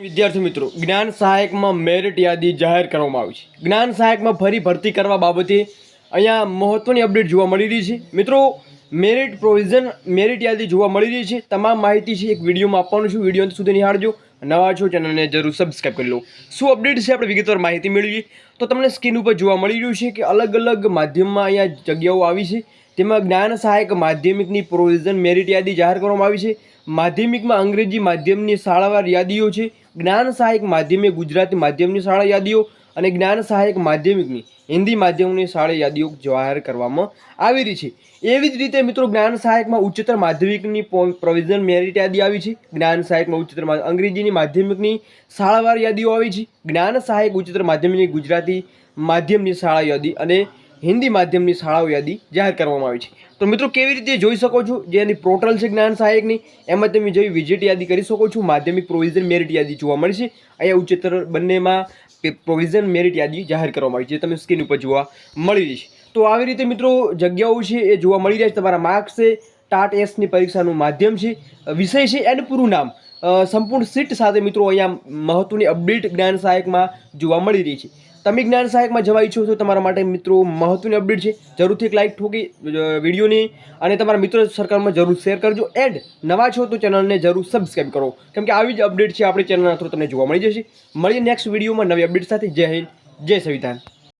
વિદ્યાર્થી મિત્રો, જ્ઞાન સહાયકમાં મેરિટ યાદી જાહેર કરવામાં આવી છે. જ્ઞાન સહાયકમાં ફરી ભરતી કરવા બાબતે અહીંયા મહત્ત્વની અપડેટ જોવા મળી રહી છે. મિત્રો મેરિટ પ્રોવિઝન મેરિટ યાદી જોવા મળી રહી છે. તમામ માહિતી છે એક વિડીયોમાં આપવાનું છું. વીડિયો સુધી નિહાળજો. નવા છો ચેનલને જરૂર સબસ્ક્રાઈબ કરી લો. શું અપડેટ છે? આપણે વિગતવાર માહિતી મેળવીએ. તો તમને સ્ક્રીન ઉપર જોવા મળી રહ્યું છે કે અલગ અલગ માધ્યમમાં અહીંયા જગ્યાઓ આવી છે. તેમાં જ્ઞાન સહાયક માધ્યમિકની પ્રોવિઝન મેરિટ યાદી જાહેર કરવામાં આવી છે. માધ્યમિકમાં અંગ્રેજી માધ્યમની શાળાવાર યાદીઓ છે. જ્ઞાન સહાયક માધ્યમિક ગુજરાતી માધ્યમની શાળા યાદીઓ અને જ્ઞાન સહાયક માધ્યમિકની હિન્દી માધ્યમની શાળા યાદીઓ જાહેર કરવામાં આવી રહી છે. એવી જ રીતે મિત્રો જ્ઞાન સહાયકમાં ઉચ્ચતર માધ્યમિકની પ્રોવિઝન મેરિટ યાદી આવી છે. જ્ઞાન સહાયકમાં ઉચ્ચતર અંગ્રેજીની માધ્યમિકની શાળાવાર યાદીઓ આવી છે. જ્ઞાન સહાયક ઉચ્ચતર માધ્યમિકની ગુજરાતી માધ્યમની શાળા યાદી અને હિન્દી માધ્યમની શાળાઓ યાદી જાહેર કરવામાં આવી છે. તો મિત્રો, કેવી રીતે જોઈ શકો છો? જે એની પોર્ટલ છે જ્ઞાન સહાયકની, એમાં તમે જઈ વિઝિટ યાદી કરી શકો છો, માધ્યમિક પ્રોવિઝન મેરિટ યાદી જોવા મળશે. અહીંયા ઉચ્ચતર બંનેમાં પ્રોવિઝન મેરિટ યાદી જાહેર કરવામાં આવી છે તમે સ્ક્રીન ઉપર જોવા મળી રહી છે. તો આવી રીતે મિત્રો, જગ્યાઓ છે એ જોવા મળી રહ્યા છે. તમારા માર્ક્સ છે, ટાટ એસની પરીક્ષાનું માધ્યમ છે વિષય છે એનું પૂરું નામ. સંપૂર્ણ સીટ સાથે મિત્રો અહીંયા મહત્વની અપડેટ જ્ઞાન સહાયકમાં જોવા મળી રહી છે. તમે જ્ઞાન સહાયકમાં જવા ઈચ્છો છો તમારા માટે મિત્રો મહત્વની અપડેટ છે. જરૂરથી એક લાઇક ઠોકી વિડીયોની અને તમારા મિત્રો સર્કલમાં જરૂર શેર કરજો. એન્ડ નવા છો તો ચેનલને જરૂર સબસ્ક્રાઈબ કરો. કેમ કે આવી જ અપડેટ છે આપણી ચેનલના થ્રુ તમને જોવા મળી જશે. મળીએ નેક્સ્ટ વિડીયોમાં નવી અપડેટ સાથે. જય હિન્દ, જય સંવિધાન.